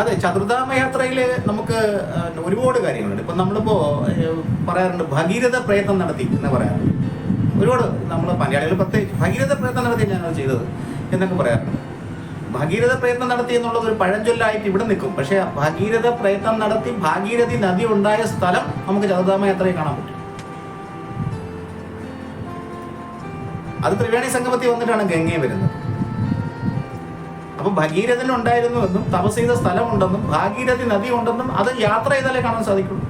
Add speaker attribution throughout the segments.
Speaker 1: അതെ ചതുർധാമ യാത്രയിൽ നമുക്ക് ഒരുപാട് കാര്യങ്ങളുണ്ട്. ഇപ്പം നമ്മളിപ്പോൾ പറയാറുണ്ട് ഭഗീരഥ പ്രയത്നം നടത്തി എന്ന് പറയാറുണ്ട്. ഒരുപാട് നമ്മൾ മലയാളികൾ പ്രത്യേകിച്ച് ഭഗീരഥ പ്രയത്നം നടത്തി ഞാനത് ചെയ്തത് എന്നൊക്കെ പറയാറുണ്ട്. ഭഗീരഥ പ്രയത്നം നടത്തി എന്നുള്ളത് ഒരു പഴഞ്ചൊല്ലായിട്ട് ഇവിടെ നിൽക്കും. പക്ഷേ ഭഗീരഥ പ്രയത്നം നടത്തി ഭാഗീരഥി നദി ഉണ്ടായ സ്ഥലം നമുക്ക് ചതുർധാമ യാത്രയിൽ കാണാൻ പറ്റും. അത് ത്രിവേണി സംഗമത്തിൽ വന്നിട്ടാണ് ഗംഗയെ വരുന്നത്. അപ്പൊ ഭഗീരഥൻ ഉണ്ടായിരുന്നു എന്നും തപസ് ചെയ്ത സ്ഥലമുണ്ടെന്നും ഭാഗീരഥി നദി ഉണ്ടെന്നും അത് യാത്ര ചെയ്താലേ കാണാൻ സാധിക്കുള്ളൂ.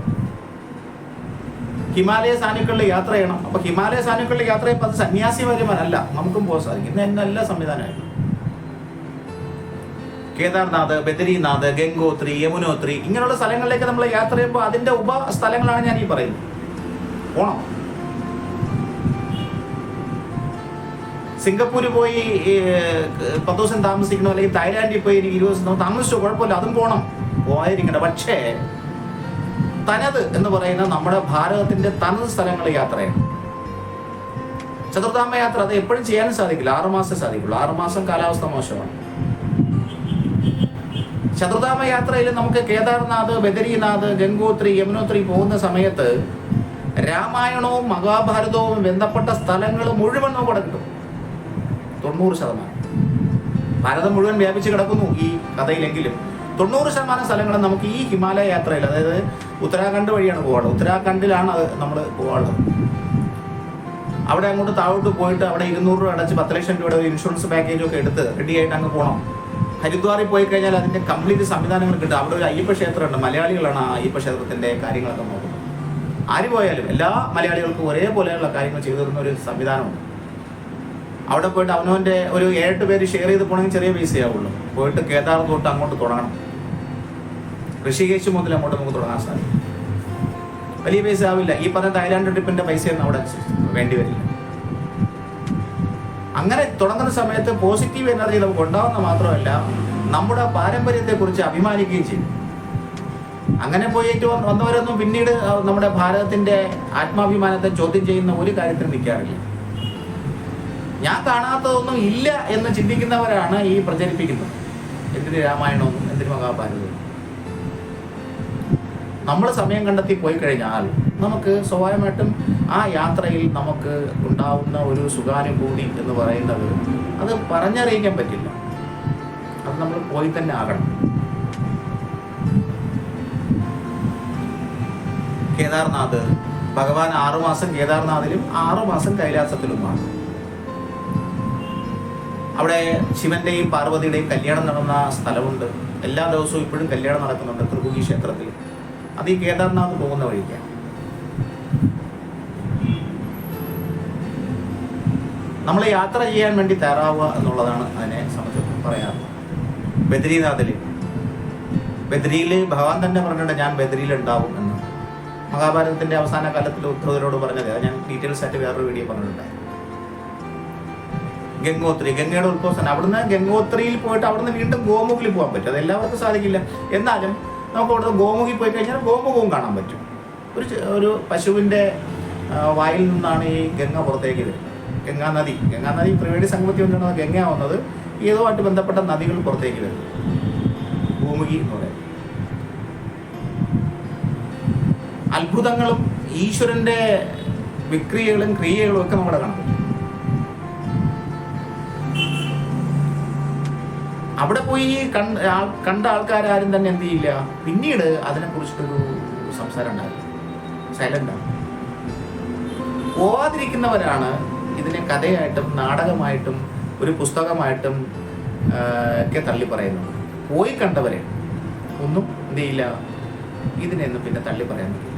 Speaker 1: ഹിമാലയ സാനുക്കളിൽ യാത്ര ചെയ്യണം. അപ്പൊ ഹിമാലയ സാനുക്കളിൽ യാത്ര ചെയ്യുമ്പോൾ അത് സന്യാസി വരുമാനല്ല നമുക്കും പോകാൻ സാധിക്കും. ഇന്ന് എല്ലാ സംവിധാനമായിരുന്നു. കേദാർനാഥ് ബദരീനാഥ് ഗംഗോത്രി യമുനോത്രി ഇങ്ങനെയുള്ള സ്ഥലങ്ങളിലേക്ക് നമ്മൾ യാത്ര ചെയ്യുമ്പോൾ അതിന്റെ ഉപ സ്ഥലങ്ങളാണ് ഞാൻ ഈ പറയുന്നത്. പോണം. സിംഗപ്പൂര് പോയി പത്ത് ദിവസം താമസിക്കണോ അല്ലെങ്കിൽ തായ്ലാൻഡിൽ പോയി എനിക്ക് ഇരുപത് ദിവസം താമസിച്ചോ കുഴപ്പമില്ല അതും പോകണം പോയിരിക്കണ്ട പക്ഷേ തനത് എന്ന് പറയുന്ന നമ്മുടെ ഭാരതത്തിന്റെ തനത് സ്ഥലങ്ങൾ യാത്രയാണ്. ചതുർധാമ യാത്ര അത് എപ്പോഴും ചെയ്യാനും സാധിക്കില്ല. ആറുമാസം സാധിക്കുള്ളൂ. ആറുമാസം കാലാവസ്ഥ മോശമാണ്. ചതുർധാമ യാത്രയിൽ നമുക്ക് കേദാർനാഥ് ബദരീനാഥ് ഗംഗോത്രി യമുനോത്രി പോകുന്ന സമയത്ത് രാമായണവും മഹാഭാരതവും ബന്ധപ്പെട്ട സ്ഥലങ്ങൾ മുഴുവൻ നമുക്ക് കിട്ടും. തൊണ്ണൂറ് ശതമാനം. ഭാരതം മുഴുവൻ വ്യാപിച്ച് കിടക്കുന്നു ഈ കഥയിലെങ്കിലും. തൊണ്ണൂറ് ശതമാനം സ്ഥലങ്ങളും നമുക്ക് ഈ ഹിമാലയ യാത്രയിൽ അതായത് ഉത്തരാഖണ്ഡ് വഴിയാണ് പോകാറ് ഉത്തരാഖണ്ഡിലാണ് അത് നമ്മൾ പോകാറ് അവിടെ അങ്ങോട്ട് താഴോട്ട് പോയിട്ട് അവിടെ ഇരുന്നൂറ് രൂപ അടച്ച് പത്ത് ലക്ഷം രൂപയുടെ ഒരു ഇൻഷുറൻസ് പാക്കേജ് ഒക്കെ എടുത്ത് റെഡി ആയിട്ട് അങ്ങ് പോകണം. ഹരിദ്വാറിൽ പോയി കഴിഞ്ഞാൽ അതിന്റെ കംപ്ലീറ്റ് സംവിധാനങ്ങൾ കിട്ടും. അവിടെ ഒരു അയ്യപ്പ ക്ഷേത്രമുണ്ട്. മലയാളികളാണ് ആ അയ്യപ്പ ക്ഷേത്രത്തിന്റെ കാര്യങ്ങളൊക്കെ നോക്കുന്നത്. ആര് പോയാലും എല്ലാ മലയാളികൾക്കും ഒരേപോലെയുള്ള കാര്യങ്ങൾ ചെയ്തു തരുന്ന ഒരു സംവിധാനമുണ്ട്. അവിടെ പോയിട്ട് അവനവന്റെ ഒരു ഏഴെട്ട് പേര് ഷെയർ ചെയ്ത് പോകണമെങ്കിൽ ചെറിയ പൈസയാവുള്ളൂ പോയിട്ട് കേദാർ തൊട്ട് അങ്ങോട്ട് തുടങ്ങണം. ഋഷികേശ് മുതൽ അങ്ങോട്ട് നമുക്ക് തുടങ്ങാൻ സാധിക്കും. വലിയ പൈസ ആവില്ല. ഈ പറഞ്ഞ തായ്ലാൻഡ് ട്രിപ്പിന്റെ പൈസയൊന്നും അവിടെ വേണ്ടി വരില്ല. അങ്ങനെ തുടങ്ങുന്ന സമയത്ത് പോസിറ്റീവ് എനർജി നമുക്ക് ഉണ്ടാവുന്ന മാത്രമല്ല നമ്മുടെ പാരമ്പര്യത്തെക്കുറിച്ച് അഭിമാനിക്കുകയും ചെയ്യും. അങ്ങനെ പോയിട്ട് വന്ന- വന്നവരൊന്നും പിന്നീട് നമ്മുടെ ഭാരതത്തിന്റെ ആത്മാഭിമാനത്തെ ചോദ്യം ചെയ്യുന്ന ഒരു കാര്യത്തിൽ നിൽക്കാറില്ല. ഞാൻ കാണാത്തതൊന്നും ഇല്ല എന്ന് ചിന്തിക്കുന്നവരാണ് ഈ പ്രചരിപ്പിക്കുന്നത്. എന്തിന് രാമായണവും എന്തിന് മഹാഭാരതവും? നമ്മൾ സമയം കണ്ടെത്തി പോയി കഴിഞ്ഞാൽ നമുക്ക് സ്വാഭാവികമായിട്ടും ആ യാത്രയിൽ നമുക്ക് ഉണ്ടാവുന്ന ഒരു സുഖാനുഭൂതി എന്ന് പറയുന്നത് അത് പറഞ്ഞറിയിക്കാൻ പറ്റില്ല. അത് നമ്മൾ പോയി തന്നെ ആകണം. കേദാർനാഥ് ഭഗവാൻ ആറുമാസം കേദാർനാഥിലും ആറുമാസം കൈലാസത്തിലുമാണ്. അവിടെ ശിവന്റെയും പാർവതിയുടെയും കല്യാണം നടന്ന സ്ഥലമുണ്ട്. എല്ലാ ദിവസവും ഇപ്പോഴും കല്യാണം നടക്കുന്നുണ്ട് ത്രിപുകി ക്ഷേത്രത്തിൽ. അത് ഈ കേദാർനാഥ് പോകുന്ന വഴിക്കാണ് നമ്മൾ യാത്ര ചെയ്യാൻ വേണ്ടി തയ്യാറാവുക എന്നുള്ളതാണ് അതിനെ സംബന്ധിച്ച് പറയാറ്. ബദ്രീനാഥിൽ ബദ്രിയിൽ ഭഗവാൻ തന്നെ പറഞ്ഞിട്ടുണ്ട് ഞാൻ ബദ്രിയിൽ ഉണ്ടാവും എന്ന്. മഹാഭാരതത്തിന്റെ അവസാന കാലത്തിൽ ഉദ്ധവരോട് പറഞ്ഞത് ഞാൻ ഡീറ്റെയിൽസ് ആയിട്ട് വേറൊരു വീഡിയോ പറഞ്ഞിട്ടുണ്ടായി ഗംഗോത്രി. ഗംഗയുടെ ഉത്ഭവസ്ഥാനം. അവിടുന്ന് ഗംഗോത്രിയിൽ പോയിട്ട് അവിടുന്ന് വീണ്ടും ഗോമുഖിൽ പോകാൻ പറ്റും. അത് എല്ലാവർക്കും സാധിക്കില്ല. എന്നാലും നമുക്ക് അവിടുന്ന് ഗോമുഖി പോയി കഴിഞ്ഞാൽ ഗോമുഖവും കാണാൻ പറ്റും. ഒരു ഒരു പശുവിന്റെ വായിൽ നിന്നാണ് ഈ ഗംഗ പുറത്തേക്ക് വരുന്നത്. ഗംഗാ നദി. ഗംഗാ നദി ത്രിവേണി സംഗമത്തിൽ വന്നിട്ടാണ് ഗംഗ വന്നത് ഏതോ ആയിട്ട് ബന്ധപ്പെട്ട നദികൾ പുറത്തേക്ക് വരുന്നു? ഭൂമുഖി എന്ന് പറയുന്നത്. അത്ഭുതങ്ങളും ഈശ്വരന്റെ വിക്രിയകളും ക്രിയകളും ഒക്കെ നമ്മുടെ കാണാൻ അവിടെ പോയി കണ്ട ആൾക്കാരും തന്നെ എന്ത് ചെയ്യില്ല? പിന്നീട് അതിനെ കുറിച്ചിട്ടൊരു സംസാരം ഉണ്ടാവില്ല സൈലന്റ് ആണ്. പോവാതിരിക്കുന്നവരാണ് ഇതിനെ കഥയായിട്ടും നാടകമായിട്ടും ഒരു പുസ്തകമായിട്ടും ഒക്കെ തള്ളി പറയുന്നത്. പോയി കണ്ടവരെ ഒന്നും എന്ത് ചെയ്യില്ല. ഇതിനെയൊന്നും പിന്നെ തള്ളി പറയാൻ പറ്റില്ല.